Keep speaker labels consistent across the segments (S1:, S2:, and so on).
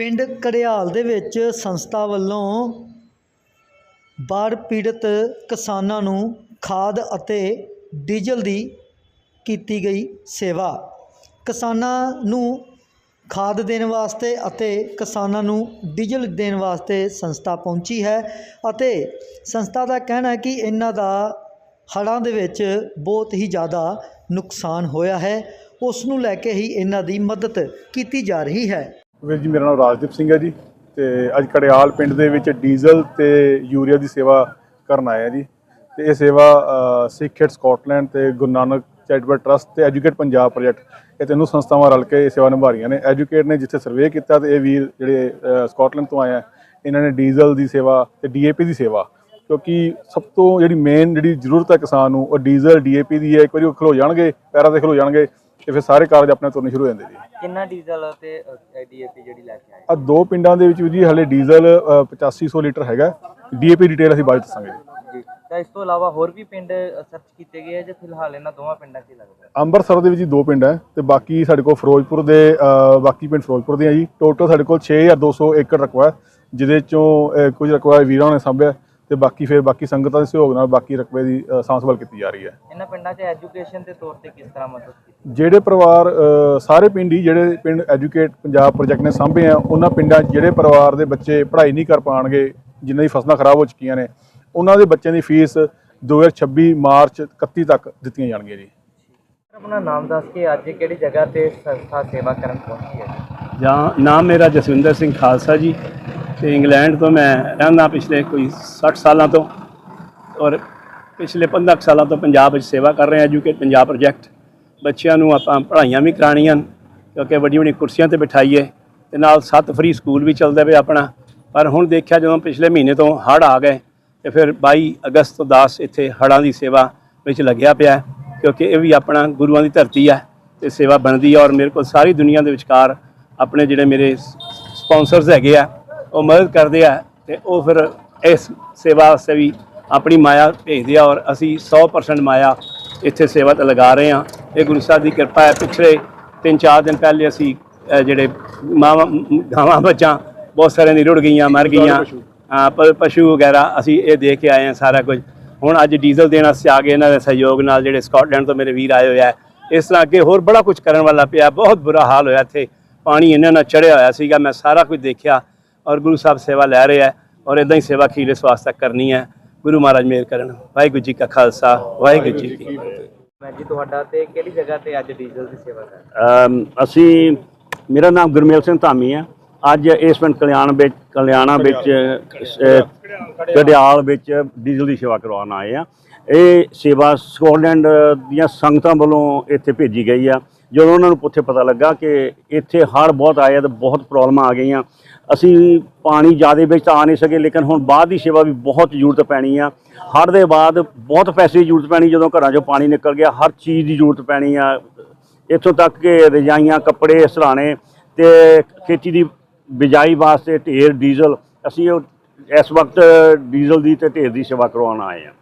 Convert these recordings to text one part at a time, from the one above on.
S1: ਪਿੰਡ ਘੜਿਆਲ ਦੇ ਵਿੱਚ ਸੰਸਥਾ ਵੱਲੋਂ ਬਾੜ ਪੀੜਤ ਕਿਸਾਨਾਂ ਨੂੰ ਖਾਦ ਅਤੇ ਡੀਜ਼ਲ ਦੀ ਕੀਤੀ ਗਈ ਸੇਵਾ। ਕਿਸਾਨਾਂ ਨੂੰ ਖਾਦ ਦੇਣ ਵਾਸਤੇ ਅਤੇ ਕਿਸਾਨਾਂ ਨੂੰ ਡੀਜ਼ਲ ਦੇਣ ਵਾਸਤੇ ਸੰਸਥਾ ਪਹੁੰਚੀ ਹੈ ਅਤੇ ਸੰਸਥਾ ਦਾ ਕਹਿਣਾ ਹੈ ਕਿ ਇਹਨਾਂ ਦਾ ਹੜ੍ਹਾਂ ਦੇ ਵਿੱਚ ਬਹੁਤ ਹੀ ਜ਼ਿਆਦਾ ਨੁਕਸਾਨ ਹੋਇਆ ਹੈ। ਉਸ ਨੂੰ ਲੈ ਕੇ ਹੀ ਇਹਨਾਂ ਦੀ ਮਦਦ ਕੀਤੀ ਜਾ ਰਹੀ ਹੈ।
S2: ਵੀਰ ਜੀ ਮੇਰਾ ਨਾਮ ਰਾਜਦੀਪ ਸਿੰਘ ਹੈ ਜੀ ਤੇ ਅੱਜ ਕੜਿਆਲ ਪਿੰਡ ਦੇ ਵਿੱਚ ਡੀਜ਼ਲ ਤੇ ਯੂਰੀਆ ਦੀ ਸੇਵਾ ਕਰਨ ਆਇਆ ਜੀ। ਤੇ ਇਹ ਸੇਵਾ ਸਿੱਖ ਏਡ ਸਕਾਟਲੈਂਡ ਤੇ ਗੁਰੂ ਨਾਨਕ ਚੈਰੀਟੇਬਲ ਟਰਸਟ ਤੇ ਐਜੂਕੇਟ ਪੰਜਾਬ ਪ੍ਰੋਜੈਕਟ ਇਹ ਤਿੰਨੋਂ ਸੰਸਥਾਵਾਂ ਰਲ ਕੇ ਇਹ ਸੇਵਾ ਨਿਭਾ ਰਹੀਆਂ ਨੇ। ਐਜੂਕੇਟ ਨੇ ਜਿੱਥੇ ਸਰਵੇ ਕੀਤਾ ਤੇ ਇਹ ਵੀਰ ਜਿਹੜੇ ਅ, ਸਕਾਟਲੈਂਡ ਤੋਂ ਆਏ ਆ ਇਹਨਾਂ ਨੇ ਡੀਜ਼ਲ ਦੀ ਸੇਵਾ ਤੇ ਡੀਏਪੀ ਦੀ ਸੇਵਾ ਕਿਉਂਕਿ ਸਭ ਤੋਂ ਜਿਹੜੀ ਮੇਨ ਜਿਹੜੀ ਜ਼ਰੂਰਤ ਹੈ ਕਿਸਾਨ ਨੂੰ ਉਹ ਡੀਜ਼ਲ ਡੀਏਪੀ ਦੀ ਹੈ। ਇੱਕ ਵਾਰੀ ਉਹ ਖਲੋ ਜਾਣਗੇ ਪੈਰਾਂ ਤੇ ਖਲੋ ਜਾਣਗੇ ਤੇ ਫਿਰ ਸਾਰੇ ਕਾਰਜ ਆਪਣੇ ਤੁਰਨੇ ਸ਼ੁਰੂ ਹੋ ਜਾਂਦੇ ਜੀ।
S3: ਕਿੰਨਾ ਡੀਜ਼ਲ ਤੇ ਡੀਏਪੀ ਜਿਹੜੀ ਲੈ ਕੇ ਆਏ?
S2: ਆ ਦੋ ਪਿੰਡਾਂ ਦੇ ਵਿੱਚ ਵੀ ਜੀ ਹਲੇ ਡੀਜ਼ਲ ਅ, 8500 ਲੀਟਰ ਹੈਗਾ। ਡੀਏਪੀ ਡਿਟੇਲ ਅਸੀਂ ਬਾਅਦ ਦੱਸਾਂਗੇ
S3: ਜੀ। ਤਾਂ ਇਸ ਤੋਂ ਇਲਾਵਾ ਹੋਰ ਵੀ ਪਿੰਡ ਸਰਚ ਕੀਤੇ ਗਏ ਆ ਜਾਂ ਫਿਲਹਾਲ ਇਹਨਾਂ ਦੋਵਾਂ ਪਿੰਡਾਂ 'ਚ ਹੀ ਲੱਗਦਾ
S2: ਅੰਮ੍ਰਿਤਸਰ ਦੇ ਵਿੱਚ ਜੀ ਦੋ ਪਿੰਡ ਹੈ ਤੇ ਬਾਕੀ ਸਾਡੇ ਕੋਲ ਫਿਰੋਜ਼ਪੁਰ ਦੇ ਬਾਕੀ ਪਿੰਡ ਫਿਰੋਜ਼ਪੁਰ ਦੇ ਆ ਜੀ। ਟੋਟਲ ਸਾਡੇ ਕੋਲ 6200 ਏਕੜ ਰਕਬਾ ਹੈ ਜਿਹਦੇ ਚੋਂ ਕੁਝ ਰਕਬਾ ਵੀਰਾਂ ਨੇ ਸਾਂਭਿਆ। ਤੇ ਬਾਕੀ ਫਿਰ ਬਾਕੀ ਸੰਗਤਾਂ ਦੇ ਸਹਿਯੋਗ ਨਾਲ ਬਾਕੀ ਰਕਬੇ ਦੀ ਅ, ਸਾਂਭ ਸੰਭਾਲ ਕੀਤੀ ਜਾ ਰਹੀ ਹੈ।
S3: ਇਹਨਾਂ ਪਿੰਡਾਂ 'ਚ ਐਜੂਕੇਸ਼ਨ ਦੇ ਤੌਰ ਤੇ ਕਿਸ ਤਰ੍ਹਾਂ ਮਦਦ ਕੀਤੀ?
S2: ਜਿਹੜੇ ਪਰਿਵਾਰ ਅ, ਸਾਰੇ ਪਿੰਡ ਹੀ ਜਿਹੜੇ ਪਿੰਡ ਐਜੂਕੇਟ ਪੰਜਾਬ ਪ੍ਰੋਜੈਕਟ ਨੇ ਸਾਂਭੇ ਆ ਉਹਨਾਂ ਪਿੰਡਾਂ 'ਚ ਜਿਹੜੇ ਪਰਿਵਾਰ ਦੇ ਬੱਚੇ ਪੜ੍ਹਾਈ ਨਹੀਂ ਕਰ ਪਾਣਗੇ ਜਿਨ੍ਹਾਂ ਦੀ ਫਸਲਾਂ ਖਰਾਬ ਹੋ ਚੁੱਕੀਆਂ ਨੇ ਉਹਨਾਂ ਦੇ ਬੱਚਿਆਂ ਦੀ ਫੀਸ 2026 ਮਾਰਚ 31 ਤੱਕ ਦਿੱਤੀਆਂ ਜਾਣਗੀਆਂ ਜੀ।
S3: ਸਰ, ਆਪਣਾ ਨਾਮ ਦੱਸ ਕੇ ਅੱਜ ਕਿਹੜੀ ਜਗ੍ਹਾ ਤੇ ਸੰਸਥਾ ਸੇਵਾ ਕਰਨ ਪਹੁੰਚੀ ਹੈ
S4: ਜਾਂ ਨਾਮ ਮੇਰਾ ਜਸਵਿੰਦਰ ਸਿੰਘ ਖਾਲਸਾ ਜੀ। ਤੇ ਇੰਗਲੈਂਡ ਤੋਂ ਮੈਂ ਰਹਿੰਦਾ ਪਿਛਲੇ ਕੋਈ 60 ਸਾਲਾਂ ਤੋਂ ਔਰ ਪਿਛਲੇ 15 ਕੁ ਸਾਲਾਂ ਤੋਂ ਪੰਜਾਬ ਵਿੱਚ ਸੇਵਾ ਕਰ ਰਹੇ ਹਾਂ ਐਜੂਕੇਟ ਪੰਜਾਬ ਪ੍ਰੋਜੈਕਟ। ਬੱਚਿਆਂ ਨੂੰ ਆਪਾਂ ਪੜ੍ਹਾਈਆਂ ਵੀ ਕਰਾਉਣੀਆਂ ਕਿਉਂਕਿ ਵੱਡੀ ਵੱਡੀ ਕੁਰਸੀਆਂ ਤੇ ਬਿਠਾਈਏ ਤੇ ਨਾਲ ਸੱਤ ਫਰੀ ਸਕੂਲ ਵੀ ਚੱਲਦਾ ਪਿਆ ਆਪਣਾ। ਪਰ ਹੁਣ ਦੇਖਿਆ ਜਦੋਂ ਪਿਛਲੇ ਮਹੀਨੇ ਤੋਂ ਹੜ੍ਹ ਆ ਗਏ ਤੇ ਫਿਰ 22 ਅਗਸਤ ਤੋਂ ਦਾਸ ਇੱਥੇ ਹੜ੍ਹਾਂ ਦੀ ਸੇਵਾ ਵਿੱਚ ਲੱਗਿਆ ਪਿਆ, ਕਿਉਂਕਿ ਇਹ ਵੀ ਆਪਣਾ ਗੁਰੂਆਂ ਦੀ ਧਰਤੀ ਹੈ ਤੇ ਸੇਵਾ ਬਣਦੀ ਹੈ ਔਰ ਮੇਰੇ ਕੋਲ ਸਾਰੀ ਦੁਨੀਆ ਦੇ ਵਿਚਕਾਰ ਆਪਣੇ ਜਿਹੜੇ ਮੇਰੇ ਸਪਾਂਸਰਸ ਹੈਗੇ ਆ ਉਹ ਮਦਦ ਕਰਦੇ ਆ ਤੇ ਉਹ ਫਿਰ ਇਸ ਸੇਵਾ ਵਾਸਤੇ ਵੀ ਆਪਣੀ ਮਾਇਆ ਭੇਜਦੇ ਆ ਔਰ ਅਸੀਂ 100% ਮਾਇਆ ਇੱਥੇ ਸੇਵਾ ਤੇ ਲਗਾ ਰਹੇ ਹਾਂ। ਇਹ ਗੁਰੂ ਸਾਹਿਬ ਦੀ ਕਿਰਪਾ ਹੈ। ਪਿਛਲੇ 3-4 ਦਿਨ ਪਹਿਲੇ ਅਸੀਂ ਜਿਹੜੇ ਮਾਵਾਂ ਗਾਵਾਂ ਬੱਚਾਂ ਬਹੁਤ ਸਾਰਿਆਂ ਦੀ ਰੁੜ ਗਈਆਂ ਮਰ ਗਈਆਂ। ਪਸ਼ੂ। ਵਗੈਰਾ ਅਸੀਂ ਇਹ ਦੇਖ ਕੇ ਆਏ ਹਾਂ ਸਾਰਾ ਕੁਝ। ਹੁਣ ਅੱਜ ਡੀਜ਼ਲ ਦੇਣ ਵਾਸਤੇ ਆ ਗਏ ਇਹਨਾਂ ਦੇ ਸਹਿਯੋਗ ਨਾਲ ਜਿਹੜੇ ਸਕਾਟਲੈਂਡ ਤੋਂ ਮੇਰੇ ਵੀਰ ਆਏ ਹੋਏ ਆ। ਇਸ ਤਰ੍ਹਾਂ ਅੱਗੇ ਹੋਰ ਬੜਾ ਕੁਝ ਕਰਨ ਵਾਲਾ ਪਿਆ। ਬਹੁਤ ਬੁਰਾ ਹਾਲ ਹੋਇਆ ਇੱਥੇ। ਪਾਣੀ ਇਹਨਾਂ ਨਾਲ ਚੜਿਆ ਹੋਇਆ ਸੀਗਾ। ਮੈਂ ਸਾਰਾ ਕੁਝ ਦੇਖਿਆ। ਔਰ ਗੁਰੂ ਸਾਹਿਬ ਸੇਵਾ ਲੈ ਰਹੇ ਆ ਔਰ ਇਦਾਂ ਹੀ ਸੇਵਾ ਖੀਲੇ ਸਵਾਸ ਤੱਕ ਕਰਨੀ ਹੈ ਗੁਰੂ ਮਹਾਰਾਜ ਮਿਹਰ ਕਰਨ। ਵਾਹਿਗੁਰੂ ਜੀ ਕਾ ਖਾਲਸਾ ਵਾਹਿਗੁਰੂ ਜੀ ਕੀ ਫਤਿਹ।
S3: ਮੈਂ ਜੀ ਤੁਹਾਡਾ ਤੇ ਕਿਹੜੀ ਜਗ੍ਹਾ ਤੇ ਅੱਜ ਡੀਜ਼ਲ ਦੀ ਸੇਵਾ ਕਰ ਰਹੇ ਹੋ?
S4: ਅਮ ਅਸੀਂ ਮੇਰਾ ਨਾਮ ਗੁਰਮੇਲ ਸਿੰਘ ਧਾਮੀ ਹੈ ਅੱਜ ਇਸ ਪਿੰਡ ਕਲਿਆਣ ਵਿੱਚ ਕਲਿਆਣਾ ਵਿੱਚ ਗੜਿਆਲ ਵਿੱਚ ਡੀਜ਼ਲ ਦੀ ਸੇਵਾ ਕਰਵਾਉਣ ਆਏ ਆ। ਇਹ ਸੇਵਾ ਸਕਾਟਲੈਂਡ ਦੀਆਂ ਸੰਗਤਾਂ ਵੱਲੋਂ ਇੱਥੇ ਭੇਜੀ ਗਈ ਆ। ਜਦੋਂ ਉਹਨਾਂ ਨੂੰ ਉੱਥੇ ਪਤਾ ਲੱਗਾ ਕਿ ਇੱਥੇ ਹੜ੍ਹ ਬਹੁਤ ਆਏ ਆ ਤੇ ਬਹੁਤ ਪ੍ਰੋਬਲਮਾਂ ਆ ਗਈਆਂ। ਅਸੀਂ ਪਾਣੀ ਜ਼ਿਆਦਾ ਵਿੱਚ ਤਾਂ ਆ ਨਹੀਂ ਸਕੇ ਲੇਕਿਨ ਹੁਣ ਬਾਅਦ ਦੀ ਸੇਵਾ ਵੀ ਬਹੁਤ ਜ਼ਰੂਰਤ ਪੈਣੀ ਆ। ਹੜ੍ਹ ਦੇ ਬਾਅਦ ਬਹੁਤ ਪੈਸੇ ਦੀ ਜ਼ਰੂਰਤ ਪੈਣੀ ਜਦੋਂ ਘਰਾਂ 'ਚੋਂ ਪਾਣੀ ਨਿਕਲ ਗਿਆ ਹਰ ਚੀਜ਼ ਦੀ ਜ਼ਰੂਰਤ ਪੈਣੀ ਆ। ਇੱਥੋਂ ਤੱਕ ਕਿ ਰਜਾਈਆਂ ਕੱਪੜੇ ਸਰਾਣੇ ਤੇ ਖੇਤੀ ਦੀ ਬਿਜਾਈ ਵਾਸਤੇ ਢੇਰ ਡੀਜ਼ਲ ਅਸੀਂ ਉਹ ਇਸ ਵਕਤ ਡੀਜ਼ਲ ਦੀ ਤੇ ਢੇਰ ਦੀ ਸੇਵਾ ਕਰਵਾਉਣ ਆਏ ਹਾਂ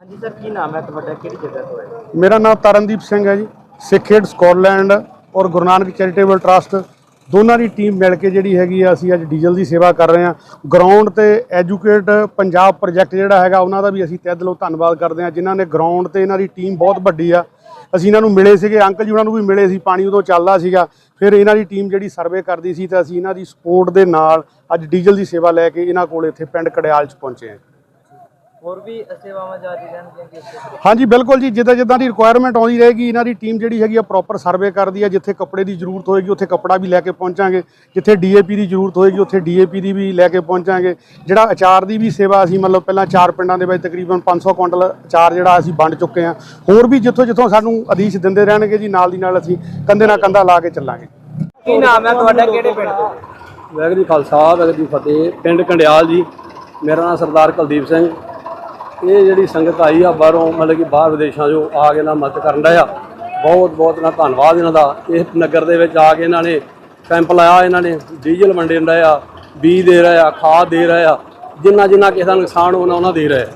S3: ਹਾਂਜੀ ਸਰ ਕੀ ਨਾਮ ਹੈ ਤੁਹਾਡਾ? ਕਿਹੜੀ ਜਗ੍ਹਾ ਤੋਂ ਹੈ
S5: ਮੇਰਾ ਨਾਮ ਤਰਨਦੀਪ ਸਿੰਘ ਹੈ ਜੀ। ਸਿੱਖ ਏਡ ਸਕਾਟਲੈਂਡ ਔਰ ਗੁਰੂ ਨਾਨਕ ਚੈਰੀਟੇਬਲ ਟਰਸਟ ਦੋਨਾਂ ਦੀ ਟੀਮ ਮਿਲ ਕੇ ਜਿਹੜੀ ਹੈਗੀ ਆ, ਅਸੀਂ ਅੱਜ ਡੀਜ਼ਲ ਦੀ ਸੇਵਾ ਕਰ ਰਹੇ ਹਾਂ। ਗਰਾਊਂਡ ਤੇ ਐਜੂਕੇਟ ਪੰਜਾਬ ਪ੍ਰੋਜੈਕਟ ਜਿਹੜਾ ਹੈਗਾ, ਉਹਨਾਂ ਦਾ ਵੀ ਅਸੀਂ ਤਹਿ ਦਿਲੋਂ ਧੰਨਵਾਦ ਕਰਦੇ ਹਾਂ, ਜਿਨ੍ਹਾਂ ਨੇ ਗਰਾਊਂਡ ਤੇ ਇਹਨਾਂ ਦੀ ਟੀਮ ਬਹੁਤ ਵੱਡੀ ਆ। ਅਸੀਂ ਇਹਨਾਂ ਨੂੰ ਮਿਲੇ ਸੀਗੇ ਅੰਕਲ ਜੀ ਉਹਨਾਂ ਨੂੰ ਵੀ ਮਿਲੇ ਸੀ, ਪਾਣੀ ਉਦੋਂ ਚੱਲਦਾ ਸੀਗਾ। ਫਿਰ ਇਹਨਾਂ ਦੀ ਟੀਮ ਜਿਹੜੀ ਸਰਵੇ ਕਰਦੀ ਸੀ, ਤਾਂ ਅਸੀਂ ਇਹਨਾਂ ਦੀ ਸਪੋਰਟ ਦੇ ਨਾਲ ਅੱਜ ਡੀਜ਼ਲ ਦੀ ਸੇਵਾ ਲੈ ਕੇ ਇਹਨਾਂ ਕੋਲ ਇੱਥੇ ਪਿੰਡ ਕੜਿਆਲ 'ਚ ਪਹੁੰਚੇ ਹਾਂ।
S3: ਹੋਰ ਵੀ ਸੇਵਾਵਾਂ ਜਾਰੀ ਰਹਿਣਗੀਆਂ?
S5: ਹਾਂਜੀ ਬਿਲਕੁਲ ਜੀ। ਜਿੱਦਾਂ ਜਿੱਦਾਂ ਦੀ ਰਿਕੁਆਇਰਮੈਂਟ ਆਉਂਦੀ ਰਹੇਗੀ ਇਹਨਾਂ ਦੀ ਟੀਮ ਜਿਹੜੀ ਹੈਗੀ ਆ ਪ੍ਰੋਪਰ ਸਰਵੇ ਕਰਦੀ ਆ ਜਿੱਥੇ ਕੱਪੜੇ ਦੀ ਜ਼ਰੂਰਤ ਹੋਏਗੀ ਉੱਥੇ ਕੱਪੜਾ ਵੀ ਲੈ ਕੇ ਪਹੁੰਚਾਂਗੇ। ਜਿੱਥੇ ਡੀਏਪੀ ਦੀ ਜ਼ਰੂਰਤ ਹੋਏਗੀ ਉੱਥੇ ਡੀਏਪੀ ਦੀ ਵੀ ਲੈ ਕੇ ਪਹੁੰਚਾਂਗੇ। ਜਿਹੜਾ ਅਚਾਰ ਦੀ ਵੀ ਸੇਵਾ ਅਸੀਂ ਮਤਲਬ ਪਹਿਲਾਂ ਚਾਰ ਪਿੰਡਾਂ ਦੇ ਵਿੱਚ ਤਕਰੀਬਨ 500 ਕੁਇੰਟਲ ਅਚਾਰ ਜਿਹੜਾ ਅਸੀਂ ਵੰਡ ਚੁੱਕੇ ਹਾਂ। ਹੋਰ ਵੀ ਜਿੱਥੋਂ ਜਿੱਥੋਂ ਸਾਨੂੰ ਆਦੇਸ਼ ਦਿੰਦੇ ਰਹਿਣਗੇ ਜੀ ਨਾਲ ਦੀ ਨਾਲ ਅਸੀਂ ਕੰਧੇ ਨਾਲ ਕੰਧਾ ਲਾ ਕੇ ਚੱਲਾਂਗੇ।
S3: ਕੀ ਨਾਮ ਹੈ ਤੁਹਾਡਾ? ਕਿਹੜੇ ਪਿੰਡ ਤੋਂ?
S6: ਵਾਹਿਗੁਰੂ ਜੀ ਖਾਲਸਾ ਵਾਹਿਗੁਰੂ ਜੀ ਫਤਿਹ। ਪਿੰਡ ਕੰਡਿਆਲ ਜੀ ਮੇਰਾ ਨਾਮ ਸਰਦਾਰ ਕੁਲਦੀਪ ਸਿੰਘ। ਇਹ ਜਿਹੜੀ ਸੰਗਤ ਆਈ ਆ ਬਾਹਰੋਂ, ਮਤਲਬ ਕਿ ਬਾਹਰ ਵਿਦੇਸ਼ਾਂ 'ਚੋਂ ਆ ਕੇ ਨਾ ਮਦਦ ਕਰਨ ਦਾ ਆ। ਬਹੁਤ ਬਹੁਤ ਨਾ ਧੰਨਵਾਦ ਇਹਨਾਂ ਦਾ। ਇਸ ਨਗਰ ਦੇ ਵਿੱਚ ਆ ਕੇ ਇਹਨਾਂ ਨੇ ਕੈਂਪ ਲਾਇਆ, ਇਹਨਾਂ ਨੇ ਡੀਜ਼ਲ ਵੰਡਣ ਦਾ ਆ, ਬੀਜ ਦੇ ਰਹੇ ਆ, ਖਾਦ ਦੇ ਰਹੇ ਆ। ਜਿੰਨਾ ਜਿੰਨਾ ਕਿਸੇ ਦਾ ਨੁਕਸਾਨ ਹੋਣਾ, ਉਹਨਾਂ ਦੇ ਰਿਹਾ।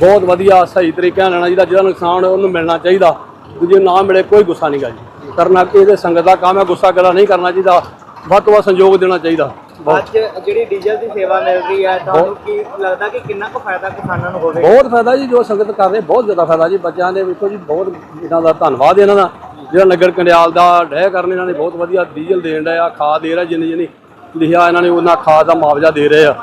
S6: ਬਹੁਤ ਵਧੀਆ, ਸਹੀ ਤਰੀਕਾ ਨਾਲ ਲੈਣਾ ਜਿਹਦਾ ਜਿਹਦਾ ਨੁਕਸਾਨ ਉਹਨੂੰ ਮਿਲਣਾ ਚਾਹੀਦਾ। ਦੂਜੇ ਨਾ ਮਿਲੇ ਕੋਈ ਗੁੱਸਾ ਨਹੀਂ ਗਾ ਜੀ। ਕਰਨਾ ਇਹਦੇ ਸੰਗਤ ਦਾ ਕੰਮ ਹੈ ਗੁੱਸਾ ਗੱਲਾਂ ਨਹੀਂ ਕਰਨਾ ਚਾਹੀਦਾ। ਵੱਧ ਤੋਂ ਵੱਧ ਸੰਯੋਗ ਦੇਣਾ ਚਾਹੀਦਾ।
S3: ਅੱਜ ਜਿਹੜੀ ਡੀਜ਼ਲ ਦੀ ਸੇਵਾ ਮਿਲ ਰਹੀ ਹੈ ਤੁਹਾਨੂੰ ਕੀ ਲੱਗਦਾ ਕਿ ਕਿੰਨਾ ਕੁ ਫਾਇਦਾ ਕਿਸਾਨਾਂ ਨੂੰ ਹੋਵੇਗਾ?
S6: ਬਹੁਤ ਫਾਇਦਾ ਜੀ ਜੋ ਸੰਗਤ ਕਰ ਰਹੇ ਬਹੁਤ ਜ਼ਿਆਦਾ ਫਾਇਦਾ ਜੀ। ਬੱਚਿਆਂ ਦੇ ਵੇਖੋ ਜੀ ਬਹੁਤ ਇਹਨਾਂ ਦਾ ਧੰਨਵਾਦ ਇਹਨਾਂ ਦਾ। ਜਿਹੜਾ ਨਗਰ ਕੰਡਿਆਲ ਦਾ ਡਹਿ ਕਰਨ ਇਹਨਾਂ ਨੇ ਬਹੁਤ ਵਧੀਆ ਡੀਜ਼ਲ ਦੇਣ ਡਿਆ ਖਾਦ ਦੇ ਰਿਹਾ ਜਿੰਨੀ ਜਿੰਨੀ ਲਿਖਿਆ ਇਹਨਾਂ ਨੇ ਉਹਨਾਂ ਖਾਦ ਦਾ ਮੁਆਵਜ਼ਾ ਦੇ ਰਹੇ ਆ।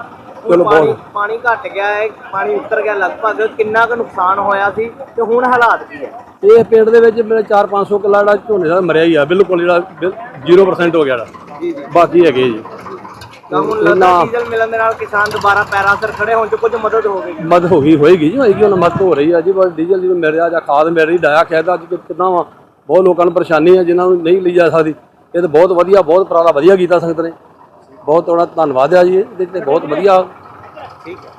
S6: ਚਲੋ ਬਹੁਤ।
S3: ਪਾਣੀ ਘਟ ਗਿਆ ਹੈ ਪਾਣੀ ਉਤਰ ਗਿਆ ਲਗਭਗ ਕਿੰਨਾ ਕੁ ਨੁਕਸਾਨ ਹੋਇਆ ਸੀ ਤੇ ਹੁਣ ਹਾਲਾਤ ਕੀ ਹੈ?
S6: ਇਹ ਪਿੰਡ ਦੇ ਵਿੱਚ ਮੇਰੇ 4-500 ਕਿੱਲਾ ਜਿਹੜਾ ਝੋਨੇ ਦਾ ਮਰਿਆ ਹੀ ਆ ਬਿਲਕੁਲ ਜਿਹੜਾ ਬਿਲ- 0% ਹੋ ਗਿਆ
S3: ਜੀ ਜੀ।
S6: ਬਾਕੀ ਹੈਗੇ ਜੀ।
S3: ਤਾਂ ਹੁਣ ਲੱਗਦਾ ਡੀਜ਼ਲ ਮਿਲਣ ਦੇ ਨਾਲ ਕਿਸਾਨ ਦੁਬਾਰਾ ਪੈਰਾਂ ਸਿਰ ਖੜੇ ਹੋਣ ਚ ਕੁਝ ਮਦਦ ਹੋਵੇਗੀ।
S6: ਮਦਦ ਹੋ ਗਈ ਹੋਏਗੀ ਜੀ ਹੋਏਗੀ ਹੁਣ ਮਦਦ ਹੋ ਰਹੀ ਆ ਜੀ ਬਸ ਡੀਜ਼ਲ ਜਿਵੇਂ ਮਿਲ ਰਿਹਾ ਜਾਂ ਖਾਦ ਮਿਲ ਰਹੀ ਡਾਇਆ ਅੱਜ ਕਿੰਨਾ ਵਾ? ਬਹੁਤ ਲੋਕਾਂ ਨੂੰ ਪਰੇਸ਼ਾਨੀ ਆ ਜਿਨ੍ਹਾਂ ਨੂੰ ਨਹੀਂ ਲਈ ਜਾ ਸਕਦੀ। ਇਹ ਤਾਂ ਬਹੁਤ ਵਧੀਆ ਬਹੁਤ ਉਪਰਾਲਾ ਵਧੀਆ ਕੀਤਾ ਸੰਗਤ ਨੇ। ਬਹੁਤ ਤੁਹਾਡਾ ਧੰਨਵਾਦ ਆ ਜੀ ਇਹਦੇ ਤੇ ਬਹੁਤ ਵਧੀਆ।
S3: ਠੀਕ ਹੈ।